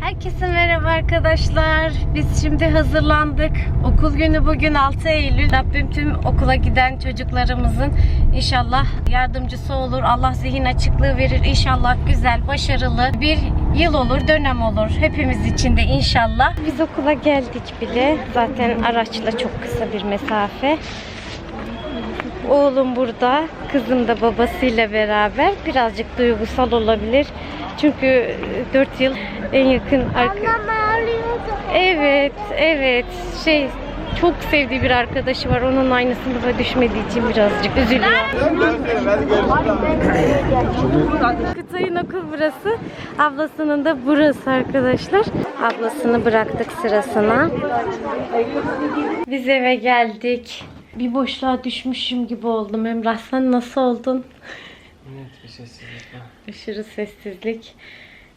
Herkese merhaba arkadaşlar. Biz şimdi hazırlandık. Okul günü bugün 6 Eylül. Rabbim tüm okula giden çocuklarımızın inşallah yardımcısı olur. Allah zihin açıklığı verir. İnşallah güzel, başarılı bir yıl olur, dönem olur. Hepimiz için de inşallah. Biz okula geldik bile. Zaten araçla çok kısa bir mesafe. Oğlum burada, kızım da babasıyla beraber birazcık duygusal olabilir. Çünkü 4 yıl en yakın arka... Evet, evet. Şey çok sevdiği bir arkadaşı var. Onun aynı sınıfa düşmediği için birazcık üzülüyor. Kutay'ın okul burası. Ablasının da burası arkadaşlar. Ablasını bıraktık sırasına. Biz eve geldik. Bir boşluğa düşmüşüm gibi oldum. Emrah sen nasıl oldun? Evet bir sessizlik var. Aşırı sessizlik.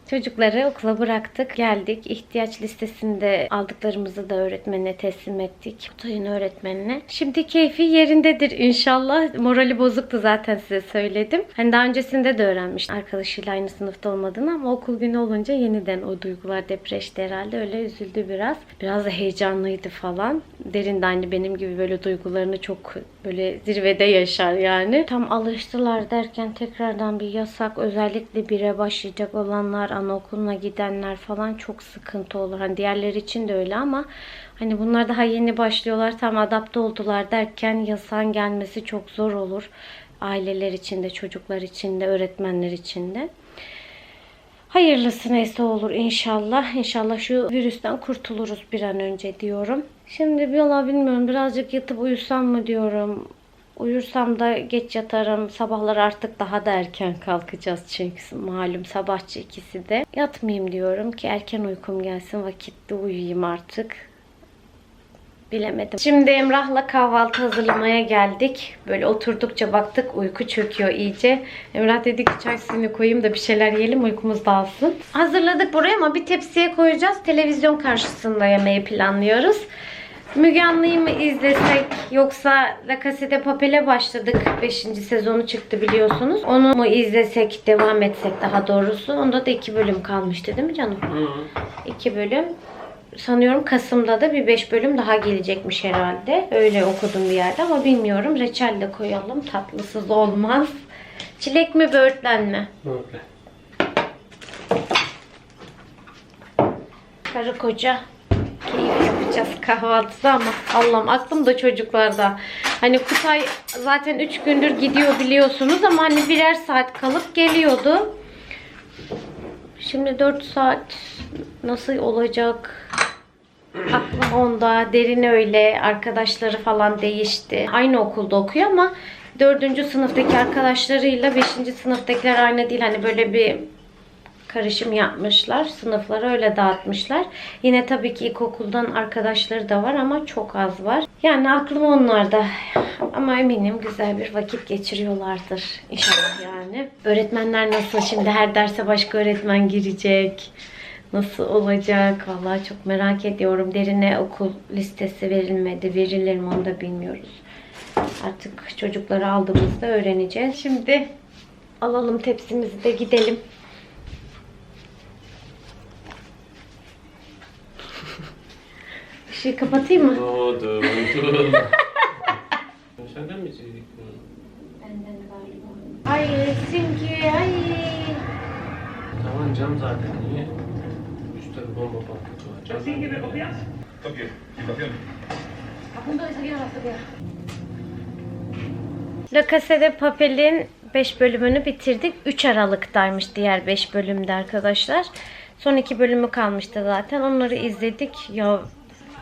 Çocukları okula bıraktık, geldik. İhtiyaç listesinde aldıklarımızı da öğretmenine teslim ettik. Kutay'ın öğretmenine. Şimdi keyfi yerindedir inşallah. Morali bozuktu zaten size söyledim. Hani daha öncesinde de öğrenmiş arkadaşıyla aynı sınıfta olmadığını ama okul günü olunca yeniden o duygular depreşti herhalde. Öyle üzüldü biraz. Biraz da heyecanlıydı falan. Derin de aynı benim gibi böyle duygularını çok böyle zirvede yaşar yani. Tam alıştılar derken tekrardan bir yasak özellikle bire başlayacak olanlar, anaokuluna gidenler falan çok sıkıntı olur. Hani diğerleri için de öyle ama hani bunlar daha yeni başlıyorlar tam adapte oldular derken yasağın gelmesi çok zor olur. Aileler için de, çocuklar için de, öğretmenler için de. Hayırlısı neyse olur inşallah. İnşallah şu virüsten kurtuluruz bir an önce diyorum. Şimdi bir yola bilmiyorum. Birazcık yatıp uyusam mı diyorum. Uyursam da geç yatarım. Sabahlar artık daha da erken kalkacağız çünkü malum sabahçı ikisi de. Yatmayayım diyorum ki erken uykum gelsin vakitte uyuyayım artık. Bilemedim. Şimdi Emrah'la kahvaltı hazırlamaya geldik. Böyle oturdukça baktık uyku çöküyor iyice. Emrah dedi ki çay suyunu koyayım da bir şeyler yiyelim uykumuz dağılsın. Hazırladık buraya ama bir tepsiye koyacağız. Televizyon karşısında yemeği planlıyoruz. Müge Anlı'yı mı izlesek yoksa La Casa de Papel'e başladık. 5. sezonu çıktı biliyorsunuz. Onu mu izlesek, devam etsek daha doğrusu. Onda da 2 bölüm kalmıştı değil mi canım? Hı. 2 bölüm. Sanıyorum Kasım'da da bir 5 bölüm daha gelecekmiş herhalde. Öyle okudum bir yerde ama bilmiyorum. Reçel de koyalım. Tatlısız olmaz. Çilek mi böğürtlen mi? Böyle. Karı koca keyif yapacağız kahvaltıda ama Allah'ım aklım da çocuklarda. Hani Kutay zaten 3 gündür gidiyor biliyorsunuz ama hani birer saat kalıp geliyordu. Şimdi 4 saat nasıl olacak? Aklım onda. Derin öyle. Arkadaşları falan değişti. Aynı okulda okuyor ama 4. sınıftaki arkadaşlarıyla 5. sınıftakiler aynı değil. Hani böyle bir karışım yapmışlar. Sınıfları öyle dağıtmışlar. Yine tabii ki ilkokuldan arkadaşları da var ama çok az var. Yani aklım onlarda. Ama eminim güzel bir vakit geçiriyorlardır. İnşallah yani. Öğretmenler nasıl? Şimdi her derse başka öğretmen girecek. Nasıl olacak? Vallahi çok merak ediyorum. Derine okul listesi verilmedi. Verilir mi onu da bilmiyoruz. Artık çocukları aldığımızda öğreneceğiz. Şimdi alalım tepsimizi de gidelim. Işığı kapatayım mı? Doğdu. Senden mi izledik bunu? Benden galiba. Ay Simki ay. Tamam cam zaten niye? Üstte bir bomba patlatıyor. Cam Tokio, situación. La Casa de Papel'in 5 bölümünü bitirdik. 3 Aralık'taymış diğer 5 bölümde arkadaşlar. Son 2 bölümü kalmıştı zaten. Onları izledik. Ya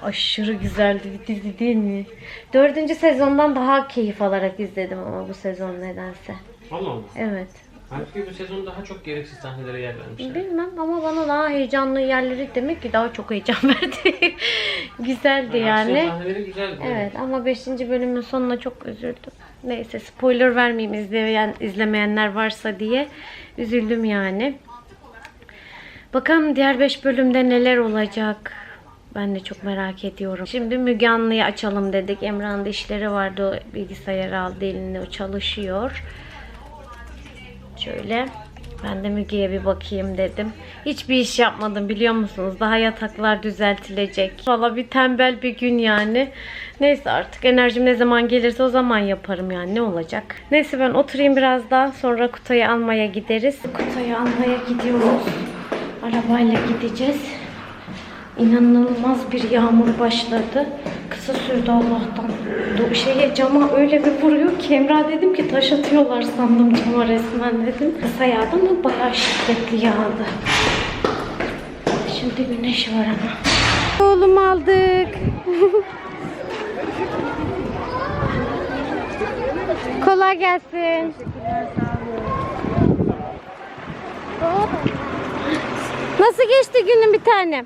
aşırı güzeldi bir dizi değil mi? 4. sezondan daha keyif alarak izledim ama bu sezon nedense. Allah Allah. Evet. Halbuki bu sezon daha çok gereksiz sahnelere yer vermişler. Bilmem ama bana daha heyecanlı yerleri demek ki daha çok heyecan verdi. Güzeldi yani. aksiyon sahneleri güzeldi. Evet ama 5. bölümün sonuna çok üzüldüm. Neyse spoiler vermeyeyim izleyen izlemeyenler varsa diye üzüldüm yani. Bakalım diğer 5 bölümde neler olacak. Ben de çok merak ediyorum. Şimdi Müge Anlı'yı açalım dedik. Emrah'ın işleri vardı. O bilgisayarı aldı eline. O çalışıyor. Şöyle. Ben de Müge'ye bir bakayım dedim. Hiçbir iş yapmadım biliyor musunuz? Daha yataklar düzeltilecek. Valla bir tembel bir gün yani. Neyse artık enerjim ne zaman gelirse o zaman yaparım yani ne olacak. Neyse ben oturayım biraz daha sonra Kutay'ı almaya gideriz. Kutay'ı almaya gidiyoruz. Arabayla gideceğiz. İnanılmaz bir yağmur başladı. Kısa sürdü Allah'tan. Şeye cama öyle bir vuruyor ki Emrah dedim ki taş atıyorlar sandım cama resmen dedim. Kısa yağdı ama bayağı şiddetli yağdı. Şimdi güneş var ama. Oğlum aldık. Kolay gelsin. Nasıl geçti günün bir tanem?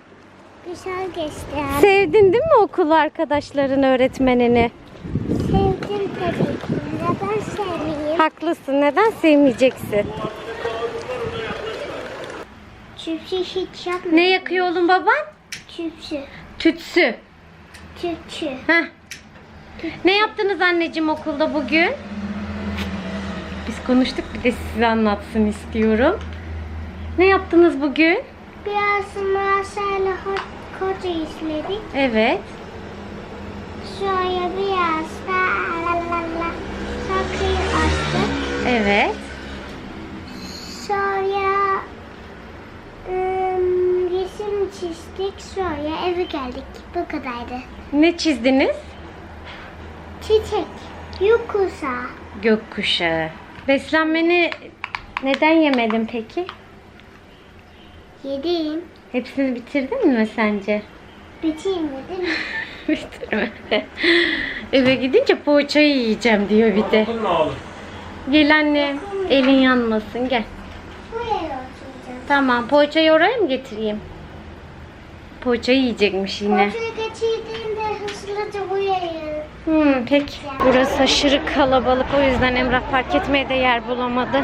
Güzel geçti. Sevdin değil mi okul arkadaşların öğretmenini? Sevdim tabii ki. Neden sevmeyeyim? Haklısın. Neden sevmeyeceksin? Tüpsü hiç yapmadım. Ne yakıyor oğlum baban? Tüpsü. Tütsü. Tüpsü. Heh. Ne yaptınız anneciğim okulda bugün? Biz konuştuk bir de size anlatsın istiyorum. Ne yaptınız bugün? Biraz Marcelo Koca izledik. Evet. Sonra biraz da la la la şarkıyı açtık. Evet. Sonra ım, resim çizdik. Sonra eve geldik. Bu kadardı. Ne çizdiniz? Çiçek. Yokusa. Gökkuşağı. Beslenmeni neden yemedin peki? Yedim. Hepsini bitirdin mi sence? Bitirmedim. Bitirme. Eve gidince poğaçayı yiyeceğim diyor bir de. Gel anne. Elin yanmasın gel. Buraya oturacağım. Tamam poğaçayı oraya mı getireyim? Poğaçayı yiyecekmiş yine. Kontrolü geçirdiğimde hızlıca buraya Hmm, peki. Burası aşırı kalabalık. O yüzden Emrah park etmeye de yer bulamadı.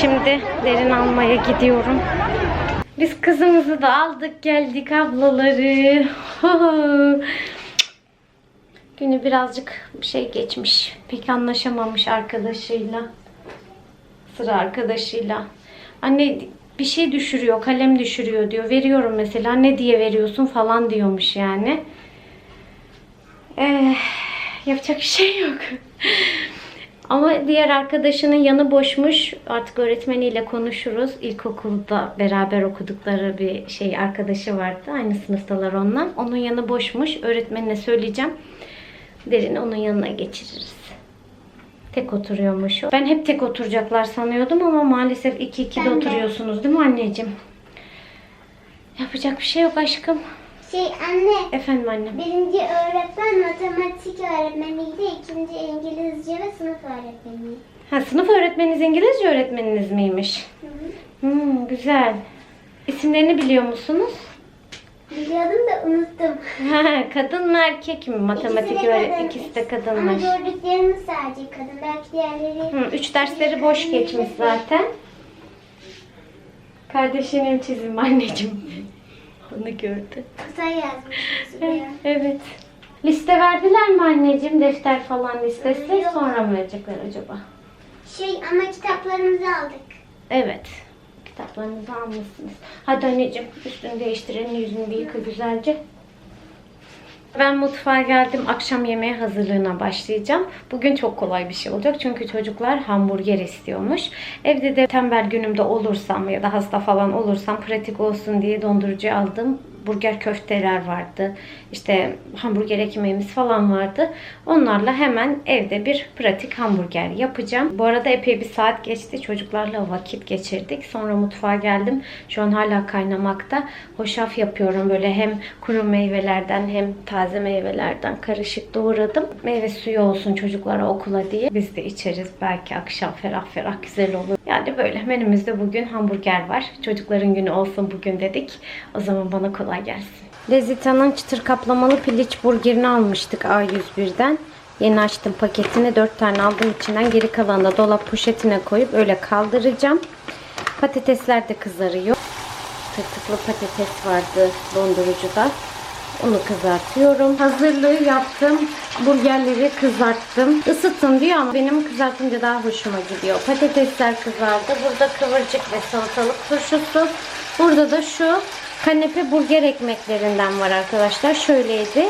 Şimdi derin almaya gidiyorum. Biz kızımızı da aldık geldik ablaları. Günü birazcık bir şey geçmiş. Pek anlaşamamış arkadaşıyla. Sıra arkadaşıyla. Anne bir şey düşürüyor, kalem düşürüyor diyor. Veriyorum mesela. Ne diye veriyorsun falan diyormuş yani. Eh, yapacak bir şey yok. Ama diğer arkadaşının yanı boşmuş. Artık öğretmeniyle konuşuruz. İlkokulda beraber okudukları bir şey arkadaşı vardı. Aynı sınıftalar ondan. Onun yanı boşmuş. Öğretmenine söyleyeceğim. Derin onun yanına geçiririz. Tek oturuyormuş o. Ben hep tek oturacaklar sanıyordum ama maalesef iki iki de oturuyorsunuz değil mi anneciğim? Yapacak bir şey yok aşkım. Şey anne, Efendim annem. birinci öğretmen matematik öğretmeniydi, ikinci İngilizce ve sınıf öğretmeni. Ha, sınıf öğretmeniniz İngilizce öğretmeniniz miymiş? Hmm, güzel. İsimlerini biliyor musunuz? Biliyordum da unuttum. Kadın mı erkek mi? Matematik İkisi de öğret kadın. ikisi de Ama kadınmış. gördüklerimiz sadece kadın. Belki diğerleri... Hı, üç dersleri boş geçmiş zaten. Kardeşinin çizimi anneciğim. Onu gördü. Kısa yazmışız. Evet. Liste verdiler mi anneciğim? Defter falan listesi. Yok. Sonra mı verecekler acaba? Şey ama kitaplarımızı aldık. Evet. Kitaplarınızı almışsınız. Hadi anneciğim üstünü değiştirelim. Yüzünü bir yıka güzelce. Ben mutfağa geldim. Akşam yemeği hazırlığına başlayacağım. Bugün çok kolay bir şey olacak. Çünkü çocuklar hamburger istiyormuş. Evde de tembel günümde olursam ya da hasta falan olursam pratik olsun diye dondurucuya aldım. Burger köfteler vardı. İşte hamburger ekmeğimiz falan vardı. Onlarla hemen evde bir pratik hamburger yapacağım. Bu arada epey bir saat geçti. Çocuklarla vakit geçirdik. Sonra mutfağa geldim. Şu an hala kaynamakta. Hoşaf yapıyorum. Böyle hem kuru meyvelerden hem taze meyvelerden karışık doğradım. Meyve suyu olsun çocuklara okula diye. Biz de içeriz. Belki akşam ferah ferah güzel olur. Yani böyle menümüzde bugün hamburger var. Çocukların günü olsun bugün dedik. O zaman bana kolay gelsin. Lezita'nın çıtır kaplamalı piliç burgerini almıştık A101'den. Yeni açtım paketini. 4 tane aldım içinden. Geri kalanı da dolap poşetine koyup öyle kaldıracağım. Patatesler de kızarıyor. Tırtıklı patates vardı dondurucuda. Onu kızartıyorum. Hazırlığı yaptım. Burgerleri kızarttım. Isıtın diyor ama benim kızartınca daha hoşuma gidiyor. Patatesler kızardı. Burada kıvırcık ve salatalık turşusu. Burada da şu kanepe burger ekmeklerinden var arkadaşlar. Şöyleydi.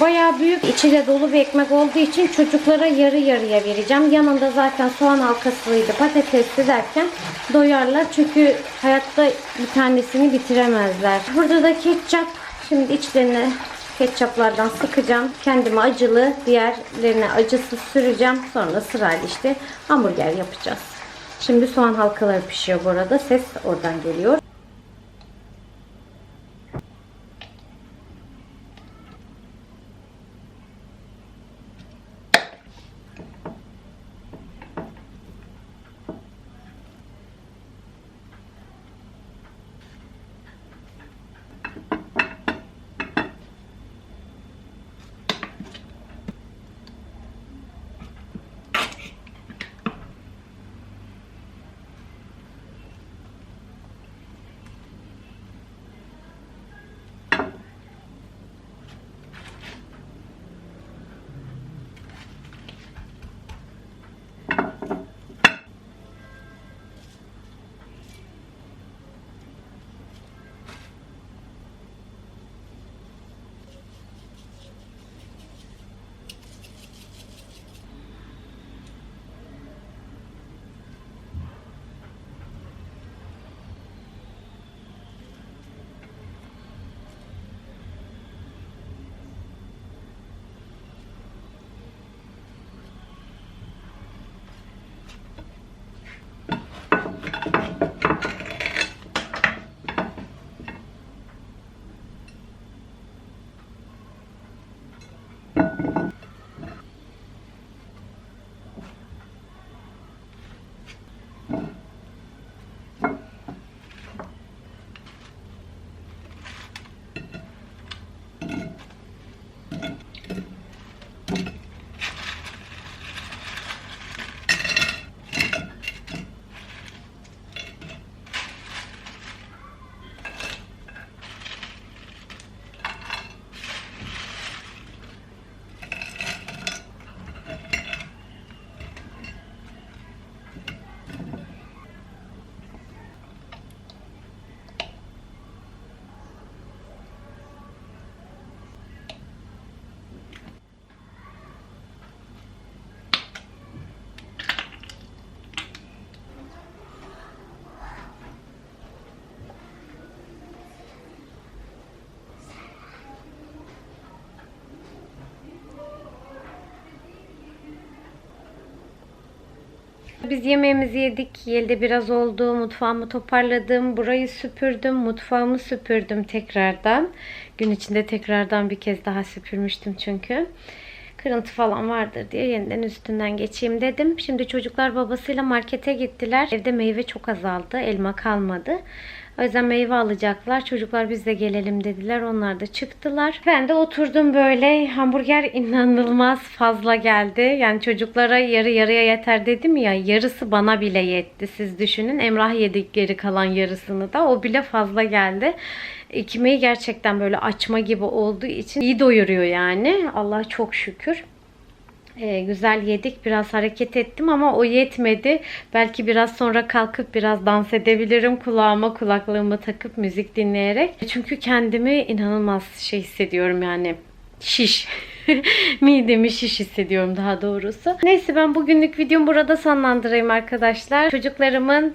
Bayağı büyük, içi de dolu bir ekmek olduğu için çocuklara yarı yarıya vereceğim. Yanında zaten soğan halkasıydı, patatesli derken doyarlar. Çünkü hayatta bir tanesini bitiremezler. Burada da ketçap. Şimdi içlerine ketçaplardan sıkacağım. Kendime acılı, diğerlerine acısız süreceğim. Sonra sırayla işte hamburger yapacağız. Şimdi soğan halkaları pişiyor bu arada. Ses oradan geliyor. Biz yemeğimizi yedik. Yelde biraz oldu. Mutfağımı toparladım. Burayı süpürdüm. Mutfağımı süpürdüm tekrardan. Gün içinde tekrardan bir kez daha süpürmüştüm çünkü. Kırıntı falan vardır diye yeniden üstünden geçeyim dedim. Şimdi çocuklar babasıyla markete gittiler. Evde meyve çok azaldı. Elma kalmadı. O yüzden meyve alacaklar. Çocuklar biz de gelelim dediler. Onlar da çıktılar. Ben de oturdum böyle. Hamburger inanılmaz fazla geldi. Yani çocuklara yarı yarıya yeter dedim ya. Yarısı bana bile yetti. Siz düşünün. Emrah yedik geri kalan yarısını da. O bile fazla geldi. Ekmeği gerçekten böyle açma gibi olduğu için iyi doyuruyor yani. Allah çok şükür. Ee, güzel yedik. Biraz hareket ettim ama o yetmedi. Belki biraz sonra kalkıp biraz dans edebilirim. Kulağıma kulaklığımı takıp müzik dinleyerek. Çünkü kendimi inanılmaz şey hissediyorum yani. Şiş. Midemi şiş hissediyorum daha doğrusu. Neyse ben bugünlük videomu burada sonlandırayım arkadaşlar. Çocuklarımın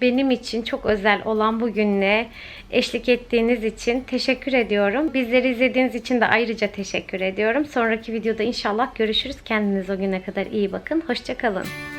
benim için çok özel olan bu günle eşlik ettiğiniz için teşekkür ediyorum. Bizleri izlediğiniz için de ayrıca teşekkür ediyorum. Sonraki videoda inşallah görüşürüz. Kendinize o güne kadar iyi bakın. Hoşçakalın.